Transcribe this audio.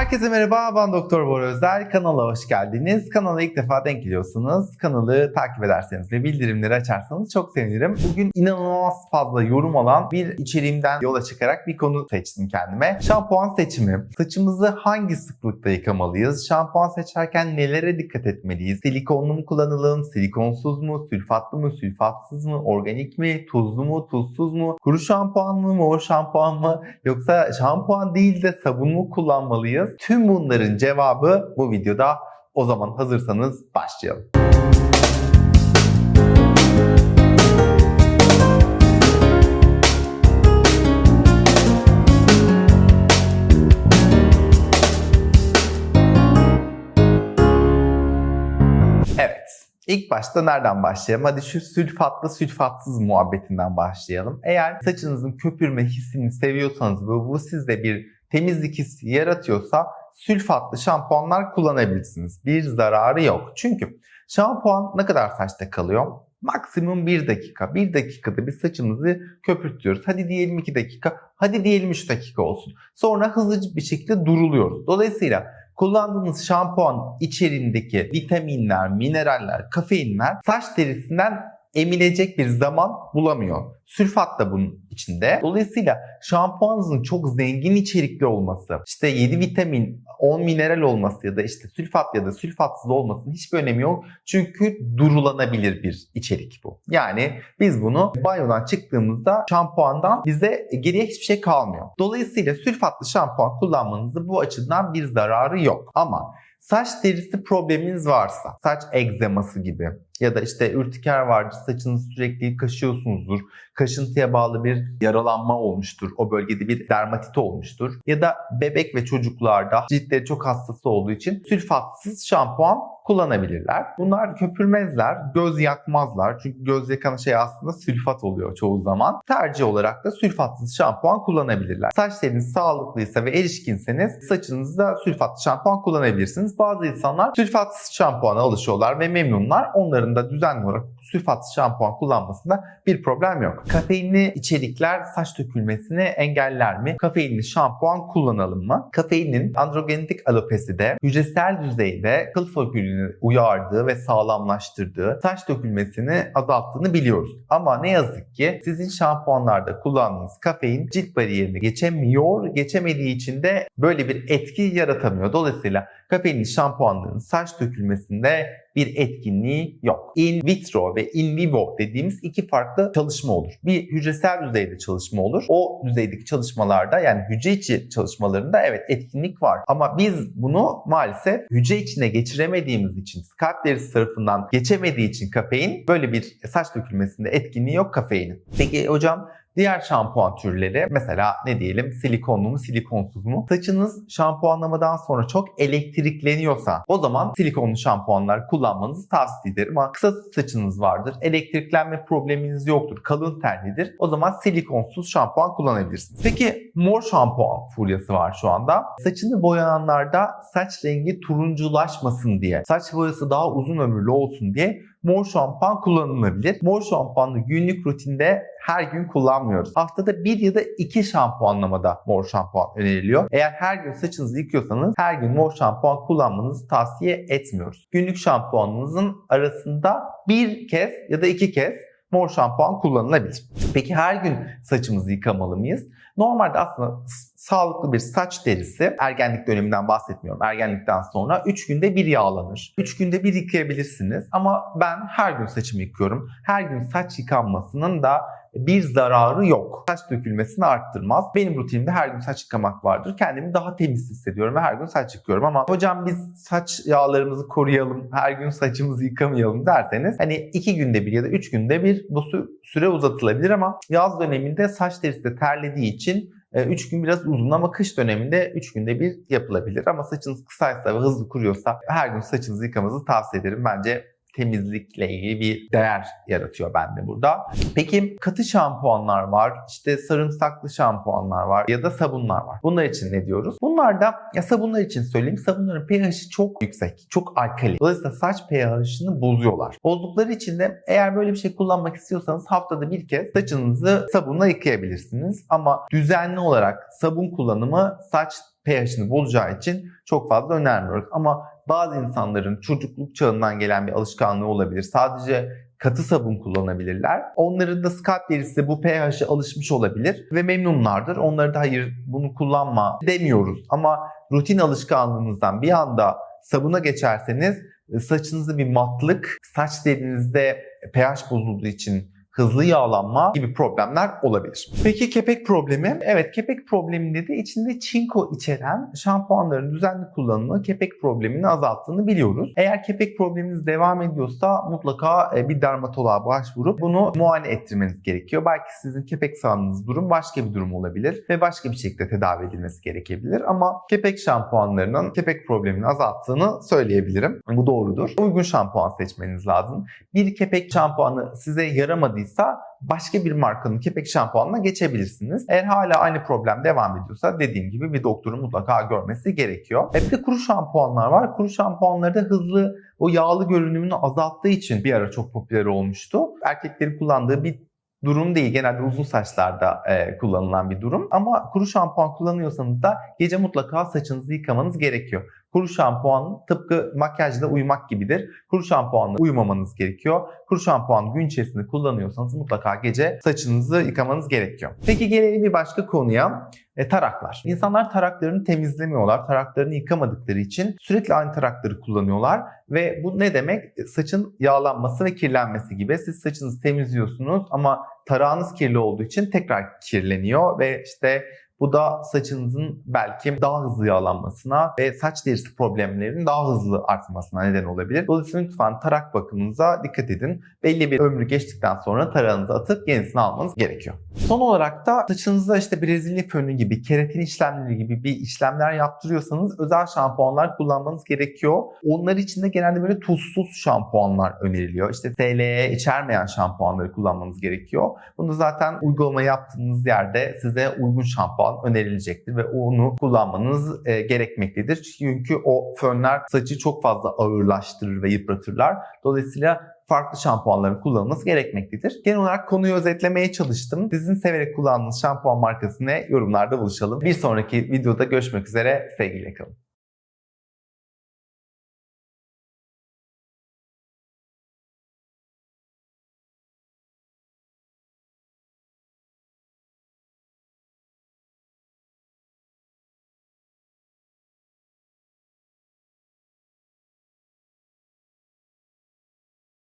Herkese merhaba, ben Doktor Bora Özel. Kanala hoş geldiniz. Kanala ilk defa denk geliyorsanız kanalı takip ederseniz ve bildirimleri açarsanız çok sevinirim. Bugün inanılmaz fazla yorum alan bir içeriğimden yola çıkarak bir konu seçtim kendime. Şampuan seçimi. Saçımızı hangi sıklıkta yıkamalıyız? Şampuan seçerken nelere dikkat etmeliyiz? Silikonlu mu kullanalım? Silikonsuz mu? Sülfatlı mı? Sülfatsız mı? Organik mi? Tuzlu mu? Tuzsuz mu? Kuru şampuan mı? Mor şampuan mı? Yoksa şampuan değil de sabun mu kullanmalıyız? Tüm bunların cevabı bu videoda. O zaman hazırsanız başlayalım. İlk başta nereden başlayalım? Hadi şu sülfatlı sülfatsız muhabbetinden başlayalım. Eğer saçınızın köpürme hissini seviyorsanız ve bu sizde bir temizlik hissi yaratıyorsa sülfatlı şampuanlar kullanabilirsiniz. Bir zararı yok. Çünkü şampuan ne kadar saçta kalıyor? Maksimum 1 dakika. 1 dakikada bir saçımızı köpürtüyoruz. Hadi diyelim 2 dakika. Hadi diyelim 3 dakika olsun. Sonra hızlıca bir şekilde duruluyoruz. Dolayısıyla kullandığınız şampuan içeriğindeki vitaminler, mineraller, kafeinler saç derisinden emilecek bir zaman bulamıyor. Sülfat da bunun içinde. Dolayısıyla şampuanınızın çok zengin içerikli olması, işte 7 vitamin, 10 mineral olması ya da işte sülfat ya da sülfatsız olmasının hiçbir önemi yok. Çünkü durulanabilir bir içerik bu. Yani biz bunu banyodan çıktığımızda şampuandan bize geriye hiçbir şey kalmıyor. Dolayısıyla sülfatlı şampuan kullanmanızda bu açıdan bir zararı yok. Ama saç derisi probleminiz varsa, saç egzeması gibi ya da işte ürtiker vardır, saçınızı sürekli kaşıyorsunuzdur, kaşıntıya bağlı bir yaralanma olmuştur, o bölgede bir dermatit olmuştur ya da bebek ve çocuklarda ciltleri çok hassas olduğu için sülfatsız şampuan kullanabilirler. Bunlar köpürmezler, göz yakmazlar. Çünkü göz yakan şey aslında sülfat oluyor çoğu zaman. Tercih olarak da sülfatsız şampuan kullanabilirler. Saçlarınız sağlıklıysa ve erişkinseniz saçınızda sülfatlı şampuan kullanabilirsiniz. Bazı insanlar sülfatsız şampuana alışıyorlar ve memnunlar. Onların da düzenli olarak sülfatsız şampuan kullanmasında bir problem yok. Kafeinli içerikler saç dökülmesini engeller mi? Kafeinli şampuan kullanalım mı? Kafeinin androgenetik alopeside hücresel düzeyde kıl folkülünü uyardığı ve sağlamlaştırdığı saç dökülmesini azalttığını biliyoruz. Ama ne yazık ki sizin şampuanlarda kullandığınız kafein cilt bariyerini geçemiyor. Geçemediği için de böyle bir etki yaratamıyor. Dolayısıyla kafeinli şampuanların saç dökülmesinde bir etkinliği yok. In vitro ve in vivo dediğimiz iki farklı çalışma olur. Bir hücresel düzeyde çalışma olur. O düzeydeki çalışmalarda yani hücre içi çalışmalarında evet etkinlik var. Ama biz bunu maalesef hücre içine geçiremediğimiz için, kalp derisi tarafından geçemediği için kafein böyle bir saç dökülmesinde etkinliği yok kafeinin. Peki hocam Diğer şampuan türleri mesela ne diyelim silikonlu mu silikonsuz mu? Saçınız şampuanlamadan sonra çok elektrikleniyorsa o zaman silikonlu şampuanlar kullanmanızı tavsiye ederim. Ama kısa saçınız vardır, elektriklenme probleminiz yoktur, kalın terlidir. O zaman silikonsuz şampuan kullanabilirsiniz. Peki mor şampuan furyası var şu anda. Saçını boyananlarda saç rengi turunculaşmasın diye, saç boyası daha uzun ömürlü olsun diye mor şampuan kullanılabilir. Mor şampuanı günlük rutinde her gün kullanmıyoruz. Haftada bir ya da iki şampuanlamada mor şampuan öneriliyor. Eğer her gün saçınızı yıkıyorsanız her gün mor şampuan kullanmanızı tavsiye etmiyoruz. Günlük şampuanınızın arasında bir kez ya da iki kez mor şampuan kullanılabilir. Peki her gün saçımızı yıkamalı mıyız? Normalde aslında sağlıklı bir saç derisi, ergenlik döneminden bahsetmiyorum. Ergenlikten sonra 3 günde bir yağlanır. 3 günde bir yıkayabilirsiniz ama ben her gün saçımı yıkıyorum. Her gün saç yıkanmasının da bir zararı yok. Saç dökülmesini arttırmaz. Benim rutinimde her gün saç yıkamak vardır. Kendimi daha temiz hissediyorum ve her gün saç yıkıyorum ama hocam biz saç yağlarımızı koruyalım, her gün saçımızı yıkamayalım derseniz hani iki günde bir ya da üç günde bir bu süre uzatılabilir ama yaz döneminde saç derisi de terlediği için 3 gün biraz uzun ama kış döneminde 3 günde bir yapılabilir. Ama saçınız kısaysa ve hızlı kuruyorsa her gün saçınızı yıkamanızı tavsiye ederim. Bence temizlikle ilgili bir değer yaratıyor bende burada. Peki katı şampuanlar var, işte sarımsaklı şampuanlar var ya da sabunlar var. Bunlar için ne diyoruz? Bunlar da ya sabunlar için söyleyeyim sabunların pH'i çok yüksek, çok alkali. Dolayısıyla saç pH'ini bozuyorlar. Bozdukları için de eğer böyle bir şey kullanmak istiyorsanız haftada bir kez saçınızı sabunla yıkayabilirsiniz. Ama düzenli olarak sabun kullanımı saç pH'ini bozacağı için çok fazla önermiyoruz. Ama bazı insanların çocukluk çağından gelen bir alışkanlığı olabilir. Sadece katı sabun kullanabilirler. Onların da scalp derisi bu pH'e alışmış olabilir ve memnunlardır. Onlara da hayır bunu kullanma demiyoruz. Ama rutin alışkanlığınızdan bir anda sabuna geçerseniz e, saçınızda bir matlık, saç derinizde pH bozulduğu için hızlı yağlanma gibi problemler olabilir. Peki kepek problemi? Evet kepek probleminde de içinde çinko içeren şampuanların düzenli kullanımı kepek problemini azalttığını biliyoruz. Eğer kepek probleminiz devam ediyorsa mutlaka e, bir dermatoloğa başvurup bunu muayene ettirmeniz gerekiyor. Belki sizin kepek sağlığınız durum başka bir durum olabilir ve başka bir şekilde tedavi edilmesi gerekebilir. Ama kepek şampuanlarının kepek problemini azalttığını söyleyebilirim. Bu doğrudur. Uygun şampuan seçmeniz lazım. Bir kepek şampuanı size yaramadıysa başka bir markanın kepek şampuanına geçebilirsiniz. Eğer hala aynı problem devam ediyorsa dediğim gibi bir doktorun mutlaka görmesi gerekiyor. E bir de kuru şampuanlar var. Kuru şampuanları da hızlı o yağlı görünümünü azalttığı için bir ara çok popüler olmuştu. Erkeklerin kullandığı bir durum değil. Genelde uzun saçlarda e, kullanılan bir durum. Ama kuru şampuan kullanıyorsanız da gece mutlaka saçınızı yıkamanız gerekiyor. Kuru şampuan tıpkı makyajda uyumak gibidir. Kuru şampuanla uyumamanız gerekiyor. Kuru şampuan gün içerisinde kullanıyorsanız mutlaka gece saçınızı yıkamanız gerekiyor. Peki gelelim bir başka konuya. E, taraklar. İnsanlar taraklarını temizlemiyorlar. Taraklarını yıkamadıkları için sürekli aynı tarakları kullanıyorlar. Ve bu ne demek? E, Saçın yağlanması ve kirlenmesi gibi. Siz saçınızı temizliyorsunuz ama tarağınız kirli olduğu için tekrar kirleniyor ve işte bu da saçınızın belki daha hızlı yağlanmasına ve saç derisi problemlerinin daha hızlı artmasına neden olabilir. Dolayısıyla lütfen tarak bakımınıza dikkat edin. Belli bir ömrü geçtikten sonra tarağınızı atıp yenisini almanız gerekiyor. Son olarak da saçınızda işte Brezilya fönü gibi, keratin işlemleri gibi bir işlemler yaptırıyorsanız özel şampuanlar kullanmanız gerekiyor. Onlar için de genelde böyle tuzsuz şampuanlar öneriliyor. İşte SLE içermeyen şampuanları kullanmanız gerekiyor. Bunu zaten uygulama yaptığınız yerde size uygun şampuan önerilecektir ve onu kullanmanız e, gerekmektedir. Çünkü o fönler saçı çok fazla ağırlaştırır ve yıpratırlar. Dolayısıyla farklı şampuanların kullanılması gerekmektedir. Genel olarak konuyu özetlemeye çalıştım. Sizin severek kullandığınız şampuan markası ne? Yorumlarda buluşalım. Bir sonraki videoda görüşmek üzere. Sevgiyle kalın.